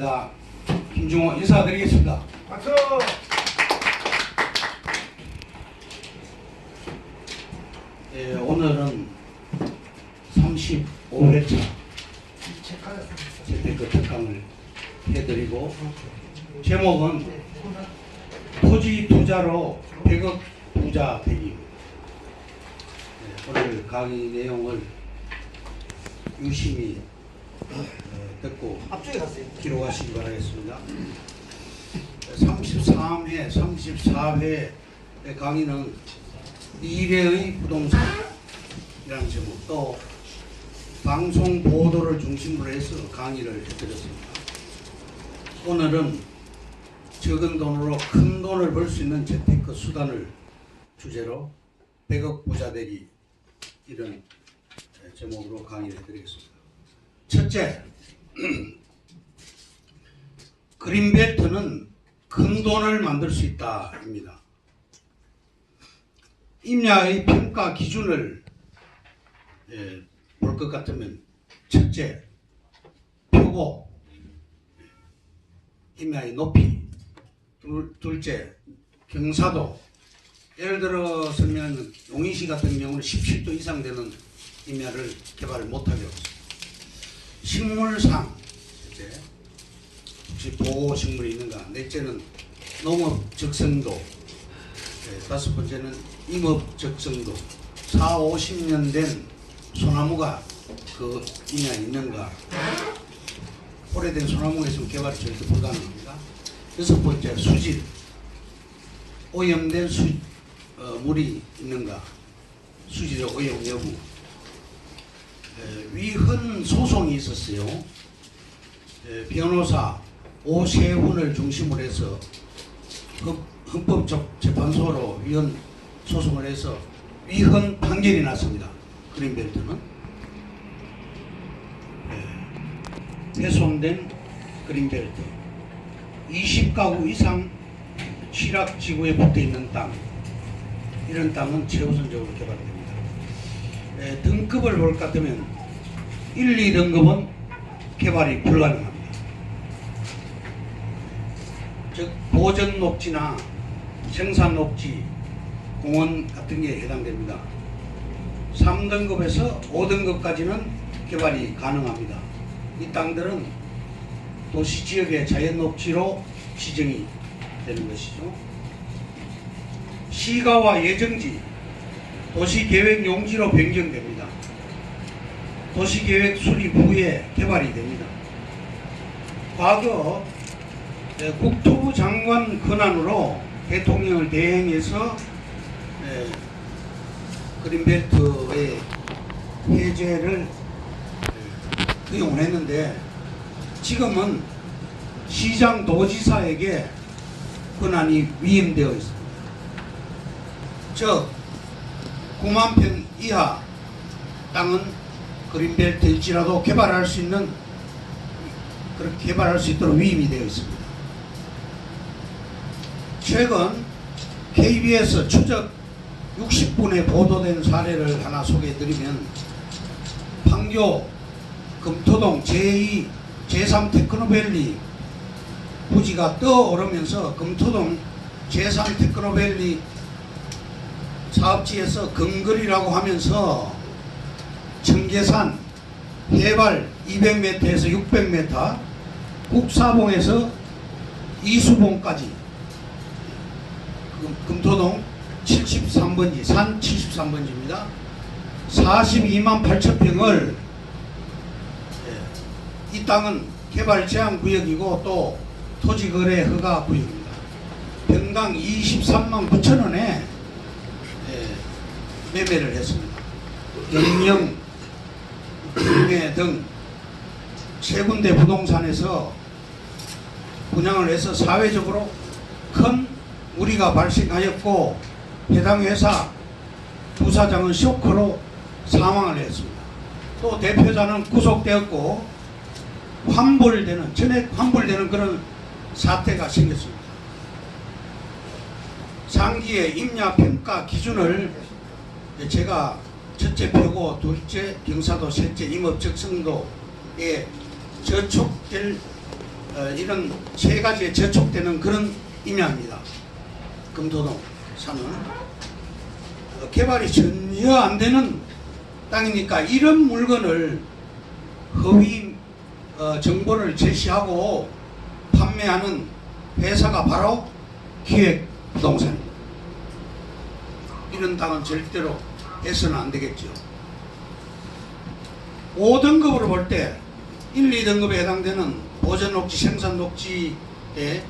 있습니다. 김중호 인사드리겠습니다. 박수! 예, 오늘은 35회차 재테크 특강을 해드리고 제목은 토지 투자로 100억 부자 되기 예, 오늘 강의 내용을 유심히 어, 듣고 앞쪽에 갔어요. 기록하시기 바라겠습니다. 33회, 34회 강의는 미래의 부동산이라는 제목 또 방송 보도를 중심으로 해서 강의를 해드렸습니다. 오늘은 적은 돈으로 큰 돈을 벌 수 있는 재테크 수단을 주제로 100억 부자 되기 이런 제목으로 강의를 해드리겠습니다. 첫째, 그린벨트는 큰 돈을 만들 수 있다입니다. 임야의 평가 기준을 예, 볼것 같으면 첫째, 표고, 임야의 높이, 둘, 둘째, 경사도. 예를 들어서면 용인시 같은 경우는 17도 이상 되는 임야를 개발을 못하게 하고 있습니다. 식물상, 셋째, 혹시 보호 식물이 있는가? 넷째는 농업 적성도, 네, 다섯 번째는 임업 적성도, 4, 50년 된 소나무가 그 임야에 있는가? 오래된 소나무가 있으면 개발이 절대 불가능합니다. 여섯 번째 수질, 오염된 수, 어, 물이 있는가? 수질의 오염 여부. 에, 위헌 소송이 있었어요. 에, 변호사 오세훈을 중심으로 해서 헌- 헌법적 재판소로 위헌 소송을 해서 위헌 판결이 났습니다. 그린벨트는 에, 훼손된 그린벨트 20가구 이상 취락지구에 붙어 있는 땅 이런 땅은 최우선적으로 개발됩니다. 에, 등급을 볼 것 같으면 1, 2등급은 개발이 불가능합니다. 즉 보전 녹지나 생산 녹지, 공원 같은 게 해당됩니다. 3등급에서 5등급까지는 개발이 가능합니다. 이 땅들은 도시 지역의 자연 녹지로 지정이 되는 것이죠. 시가와 예정지, 도시계획 용지로 변경됩니다. 도시계획 수립 후에 개발이 됩니다. 과거 예, 국토부 장관 권한으로 대통령을 대행해서 예, 그린벨트의 해제를 예, 허용을 했는데 지금은 시장 도지사에게 권한이 위임되어 있습니다. 즉 9만 평 이하 땅은 그린벨트일지라도 개발할 수 있는 그렇게 개발할 수 있도록 위임이 되어 있습니다. 최근 KBS 추적 60분에 보도된 사례를 하나 소개해드리면 판교 금토동 제2 제3 테크노밸리 부지가 떠오르면서 금토동 제3 테크노밸리 사업지에서 근거리라고 하면서 청계산 해발 200m에서 600m 국사봉에서 이수봉까지 금- 금토동 73번지 산 73번지입니다. 42만 8천 평을 예, 이 땅은 개발 제한 구역이고 또 토지 거래 허가 구역입니다. 평당 23만 9천 원에 예, 매매를 했습니다. 영영, 경매 등세 군데 부동산에서 분양을 해서 사회적으로 큰 무리가 발생하였고 해당 회사 부사장은 쇼크로 사망을 했습니다. 또 대표자는 구속되었고 환불되는 전액 환불되는 그런 사태가 생겼습니다. 상기의 임야 평가 기준을 제가 첫째 표고 둘째 경사도 셋째 임업 적 성도에 저촉될 어, 이런 세 가지에 저촉되는 그런 임야입니다. 금도동 산은 어, 개발이 전혀 안 되는 땅이니까 이런 물건을 허위 어, 정보를 제시하고 판매하는 회사가 바로 기획부동산입니다. 이런 땅은 절대로 해서는 안 되겠죠. 5등급으로 볼 때 1, 2등급에 해당되는 보전 녹지, 생산 녹지의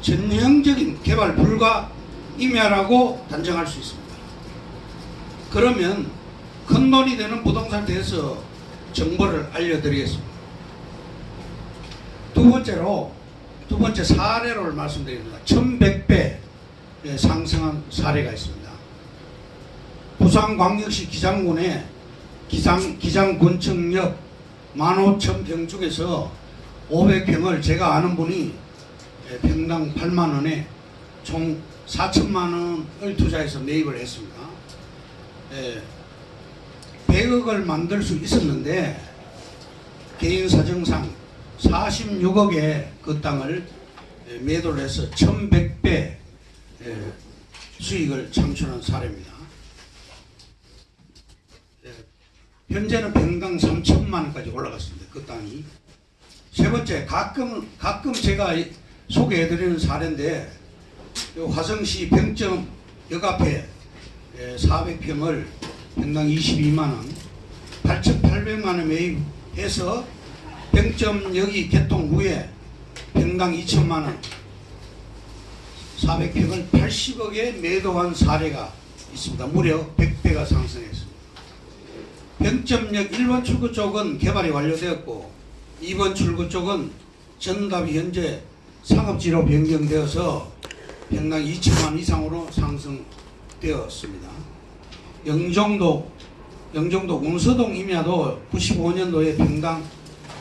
전형적인 개발 불가 임야라고 단정할 수 있습니다. 그러면 큰 돈이 되는 부동산에 대해서 정보를 알려드리겠습니다. 두 번째로 두 번째 사례를 말씀드립니다. 1100배 상승한 사례가 있습니다. 부산광역시 기장군의 기장, 기장군청역 15,000평 중에서 500평을 제가 아는 분이 예, 평당 8만 원에 총 4천만 원을 투자해서 매입을 했습니다. 예, 100억을 만들 수 있었는데 개인 사정상 46억에 그 땅을 예, 매도를 해서 1100배 예, 수익을 창출한 사례입니다. 예, 현재는 평당 3천만 원까지 올라갔습니다. 그 땅이. 세 번째, 가끔, 가끔 제가 이- 소개해드리는 사례인데, 요 화성시 병점 역 앞에 400평을 평당 22만원, 8,800만원 매입해서 병점 역이 개통 후에 평당 2천만원, 400평을 80억에 매도한 사례가 있습니다. 무려 100배가 상승했습니다. 병점역 1번 출구 쪽은 개발이 완료되었고 2번 출구 쪽은 전답이 현재 상업지로 변경되어서 평당 2천만 이상으로 상승되었습니다. 영종도 영종도 운서동 임야도 95년도에 평당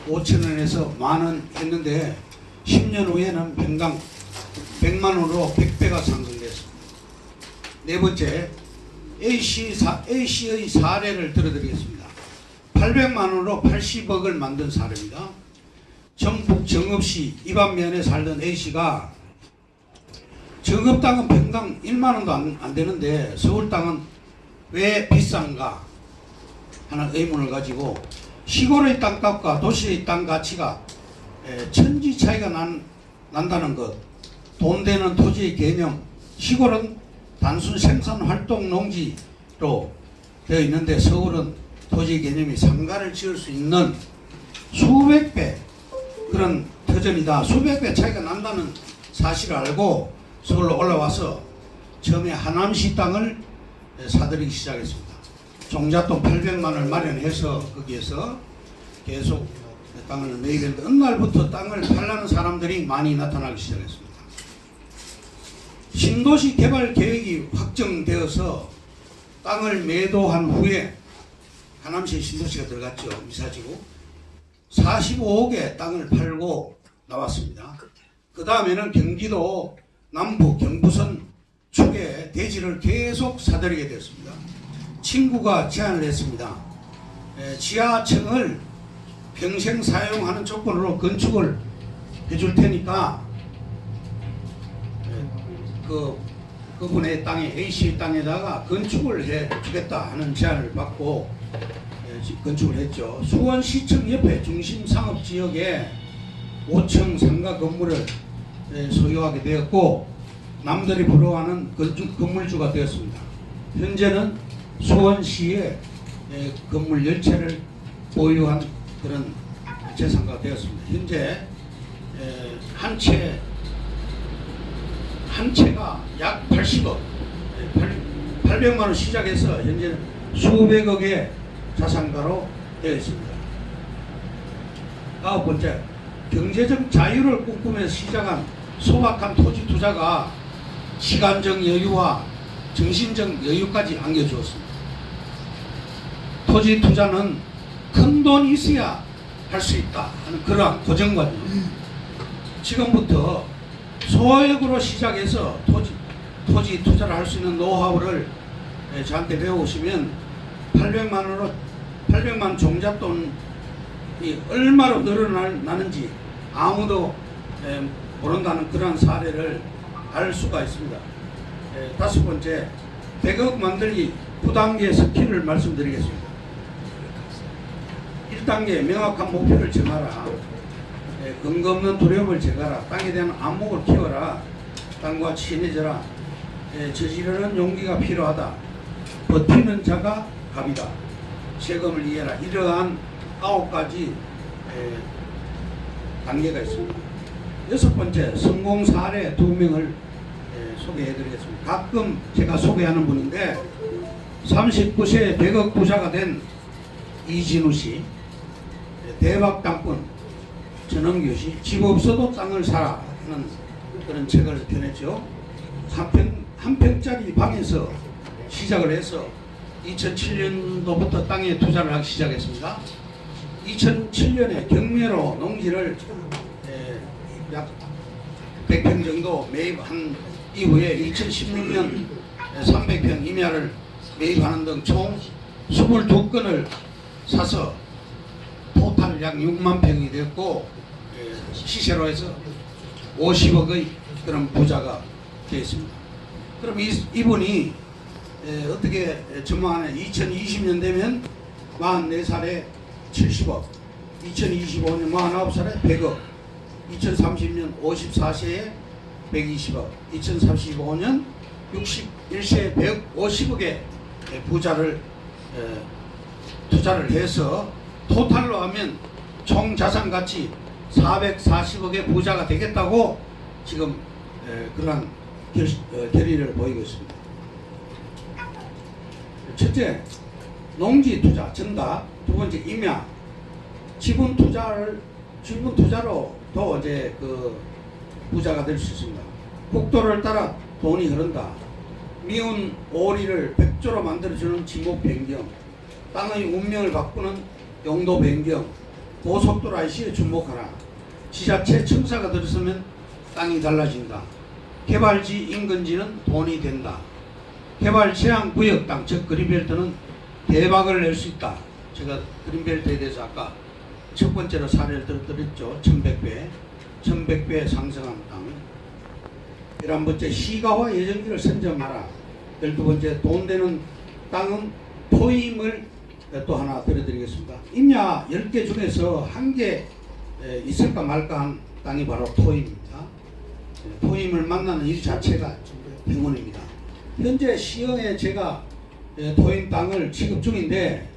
5천 원에서 만원 했는데 10년 후에는 평당 100만 원으로 100배가 상승됐습니다. 네 번째 A씨 사, A씨의 사례를 들어드리겠습니다. 800만 원으로 80억을 만든 사례입니다. 전북 정읍시 이반면에 살던 A씨가 정읍 땅은 평당 1만 원도 안, 안 되는데 서울 땅은 왜 비싼가 하는 의문을 가지고 시골의 땅값과 도시의 땅 가치가 에, 천지 차이가 난, 난다는 것, 돈 되는 토지의 개념, 시골은 단순 생산 활동 농지로 되어 있는데 서울은 토지 개념이 상가를 지을 수 있는 수백 배 그런 터전이다. 수백 배 차이가 난다는 사실을 알고 서울로 올라와서 처음에 하남시 땅을 사들이기 시작했습니다. 종잣돈 800만 원을 마련해서 거기에서 계속 땅을 매입했는데 어느 날부터 땅을 팔라는 사람들이 많이 나타나기 시작했습니다. 신도시 개발 계획이 확정되어서 땅을 매도한 후에 하남시 신도시가 들어갔죠. 미사지구. 45억에 땅을 팔고 나왔습니다. 그 다음에는 경기도 남부 경부선 축에 대지를 계속 사들이게 됐습니다. 친구가 제안을 했습니다. 에, 지하층을 평생 사용하는 조건으로 건축을 해줄 테니까 에, 그 그분의 땅에 A씨 땅에다가 건축을 해 주겠다 하는 제안을 받고 에, 지- 건축을 했죠. 수원시청 옆에 중심 상업 지역에 5층 상가 건물을 에, 소유하게 되었고 남들이 부러워하는 건물주가 되었습니다. 현재는 수원시에 에, 건물 10채를 보유한 그런 재산가가 되었습니다. 현재 에, 한 채, 한 채가 약 80억, 800만 원 시작해서 현재는 수백억의 자산가로 되어 있습니다. 아홉 번째, 경제적 자유를 꿈꾸며 시작한 소박한 토지 투자가 시간적 여유와 정신적 여유까지 안겨주었습니다. 토지 투자는 큰 돈이 있어야 할 수 있다 하는 그러한 고정관념. 지금부터 소액으로 시작해서 토지, 토지 투자를 할 수 있는 노하우를 예, 저한테 배우시면 800만 원으로 800만 종잣돈이 얼마로 늘어나는지 아무도 에, 모른다는 그러한 사례를 알 수가 있습니다. 에, 다섯 번째, 100억 만들기 9단계 스킬을 말씀드리겠습니다. 1단계 명확한 목표를 정하라. 에, 근거 없는 두려움을 제거하라. 땅에 대한 안목을 키워라. 땅과 친해져라. 에, 저지르는 용기가 필요하다. 버티는 자가 갑이다. 세금을 이해라. 이러한 아홉 가지 에, 단계가 있습니다. 여섯 번째 성공 사례 두 명을 에, 소개해드리겠습니다. 가끔 제가 소개하는 분인데 39세에 100억 부자가 된 이진우 씨, 대박 땅꾼 전원규 씨, 집 없어도 땅을 사라 하는 그런 책을 펴냈죠. 한 평, 한 평짜리 방에서 시작을 해서 2007년도부터 땅에 투자를 하기 시작했습니다. 2007년에 경매로 농지를 에, 약 100평 정도 매입한 이후에 2016년 300평 임야를 매입하는 등 총 22건을 사서 약 6만 평이 됐고 에, 시세로 해서 50억의 그런 부자가 되었습니다. 그럼 이, 이분이 에, 어떻게 전망하냐 2020년 되면 44살에 70억 2025년 49살에 100억 2030년 54세에 120억 2035년 61세에 150억의 부자를 에, 투자를 해서 토탈로 하면 총 자산 가치 440억의 부자가 되겠다고 지금 에, 그러한 결, 어, 결의를 보이고 있습니다. 첫째, 농지 투자 증가. 두 번째, 임야. 지분 투자를 지분 투자로 더 이제 그 부자가 될 수 있습니다. 국도를 따라 돈이 흐른다. 미운 오리를 백조로 만들어주는 지목 변경. 땅의 운명을 바꾸는 용도 변경. 고속도로 IC에 주목하라. 지자체 청사가 들어서면 땅이 달라진다. 개발지 인근지는 돈이 된다. 개발 제한 구역 땅, 즉 그린벨트는 대박을 낼 수 있다. 제가 그린벨트에 대해서 아까 첫 번째로 사례를 들어드렸죠. 1100배, 1100배 상승한 땅. 11번째 시가와 예정지를 선점하라. 12번째 돈 되는 땅은 토임을 또 하나 들어드리겠습니다. 임야 10개 중에서 한 개 있을까 말까 한 땅이 바로 토임입니다. 토임을 만나는 일 자체가 행운입니다. 현재 시흥에 제가 예, 토임 땅을 취급 중인데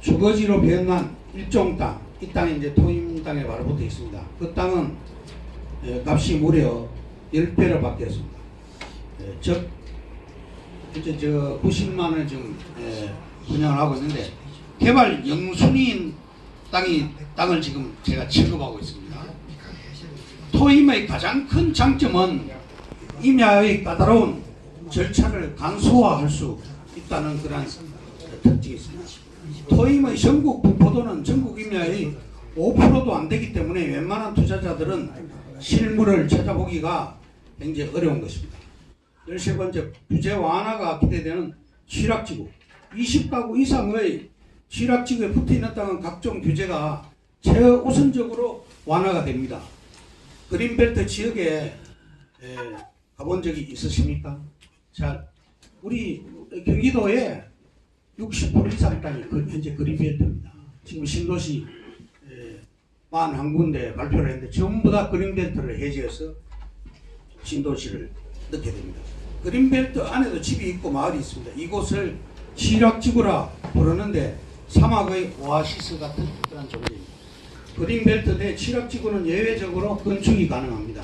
주거지로 변한 일종 땅, 이 땅이 이제 토임 땅에 바로 붙어 있습니다. 그 땅은 예, 값이 무려 10배로 바뀌었습니다. 예, 즉, 이제 저 90만 원 지금 예, 분양을 하고 있는데 개발 영순위인 땅이 땅을 지금 제가 취급하고 있습니다. 토임의 가장 큰 장점은 임야의 까다로운 절차를 간소화할 수 있다는 그런 특징이 있습니다. 토임의 전국 분포도는 전국 임야의 5%도 안 되기 때문에 웬만한 투자자들은 실물을 찾아보기가 굉장히 어려운 것입니다. 13번째 규제 완화가 기대되는 취락지구 20가구 이상의 취락지구에 붙어있는 땅은 각종 규제가 최우선적으로 완화가 됩니다. 그린벨트 지역에 에, 가본 적이 있으십니까? 자, 우리 경기도에 60% 이상 땅이 그- 현재 그린벨트입니다. 지금 신도시 에, 41군데 발표를 했는데 전부 다 그린벨트를 해제해서 신도시를 넣게 됩니다. 그린벨트 안에도 집이 있고 마을이 있습니다. 이곳을 시락지구라 부르는데 사막의 오아시스 같은 그런 존재입니다. 그린벨트 내 칠학지구는 예외적으로 건축이 가능합니다.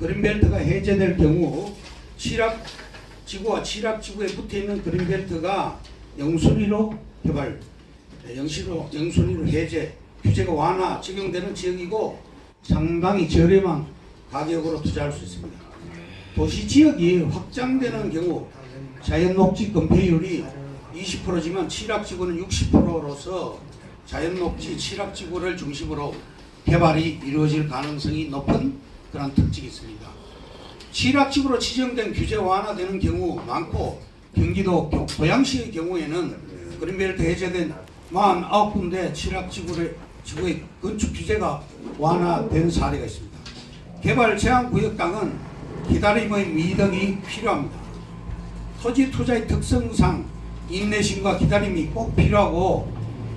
그린벨트가 해제될 경우 칠학지구와 칠학지구에 붙어있는 그린벨트가 영순위로 개발, 네, 영시로, 영순위로 해제, 규제가 완화, 적용되는 지역이고 상당히 저렴한 가격으로 투자할 수 있습니다. 도시 지역이 확장되는 경우 자연 녹지 건폐율이 20%지만 칠학지구는 60%로서 자연녹지 칠학지구를 중심으로 개발이 이루어질 가능성이 높은 그런 특징이 있습니다. 칠학지구로 지정된 규제 완화되는 경우 많고 경기도 교- 고양시의 경우에는 그린벨트 해제된 49군데 칠학지구의 지구의 건축 규제가 완화된 사례가 있습니다. 개발 제한 구역 땅은 기다림의 미덕이 필요합니다. 토지 투자의 특성상 인내심과 기다림이 꼭 필요하고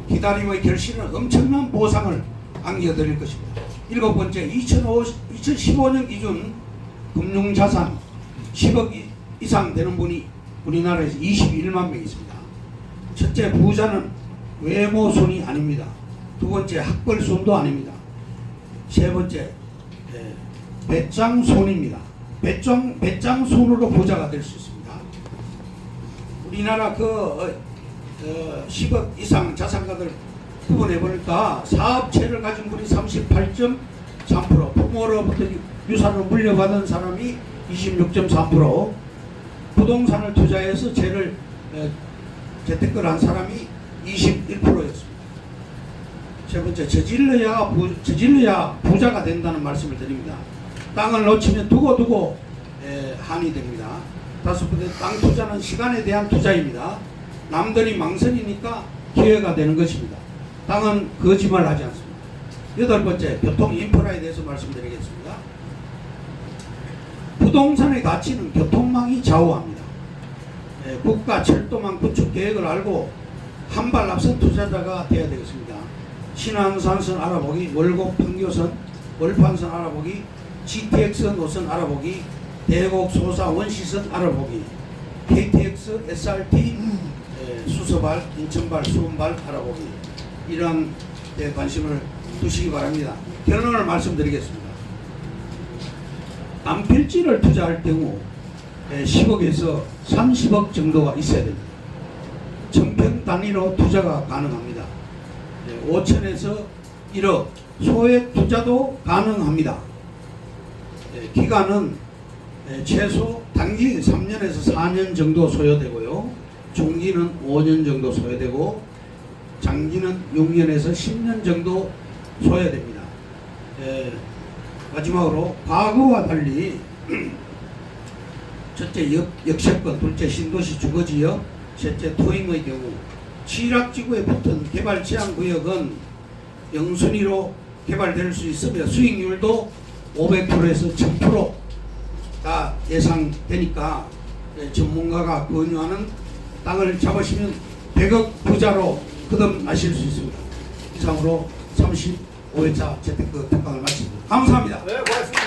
기다림의 결실은 엄청난 보상을 안겨드릴 것입니다. 일곱 번째, 2005, 2015년 기준 금융자산 10억 이- 이상 되는 분이 우리나라에서 21만 명 있습니다. 첫째, 부자는 외모 순이 아닙니다. 두 번째, 학벌 순도 아닙니다. 세 번째, 예, 배짱 손입니다. 배짱 배짱 손으로 부자가 될 수 있습니다. 우리나라 그 어, 어, 10억 이상 자산가들 구분해 보니까 사업체를 가진 분이 38.3%, 부모로부터 유산을 물려받은 사람이 26.3%, 부동산을 투자해서 재를 어, 재테크를 한 사람이 21%였습니다. 세 번째 저질러야 부, 저질러야 부자가 된다는 말씀을 드립니다. 땅을 놓치면 두고두고 에, 한이 됩니다. 다섯 번째 땅 투자는 시간에 대한 투자입니다. 남들이 망설이니까 기회가 되는 것입니다. 땅은 거짓말 하지 않습니다. 여덟 번째 교통 인프라에 대해서 말씀드리겠습니다. 부동산의 가치는 교통망이 좌우합니다. 에, 국가 철도망 구축 계획을 알고 한 발 앞선 투자자가 되어야 되겠습니다. 신안산선 알아보기, 월곡 판교선, 월판선 알아보기, GTX 노선 알아보기, 대곡 소사 원시선 알아보기, KTX, SRT 에, 수서발, 인천발, 수원발 알아보기 이러한 데 관심을 두시기 바랍니다. 결론을 말씀드리겠습니다. 안필지를 투자할 경우 에, 10억에서 30억 정도가 있어야 됩니다. 정평 단위로 투자가 가능합니다. 5천에서 1억 소액 투자도 가능합니다. 예, 기간은 예, 최소 단기 3년에서 4년 정도 소요되고요. 중기는 5년 정도 소요되고 장기는 6년에서 10년 정도 소요됩니다. 예, 마지막으로 과거와 달리 첫째 역, 역세권, 둘째 신도시 주거지역, 셋째 토임의 경우 취락지구에 붙은 개발 제한 구역은 영순위로 개발될 수 있으며 수익률도 500%에서 1000% 가 예상되니까 예, 전문가가 권유하는 땅을 잡으시면 100억 부자로 거듭나실 수 있습니다. 이상으로 35회차 재테크 특강을 마칩니다. 감사합니다. 네, 고맙습니다.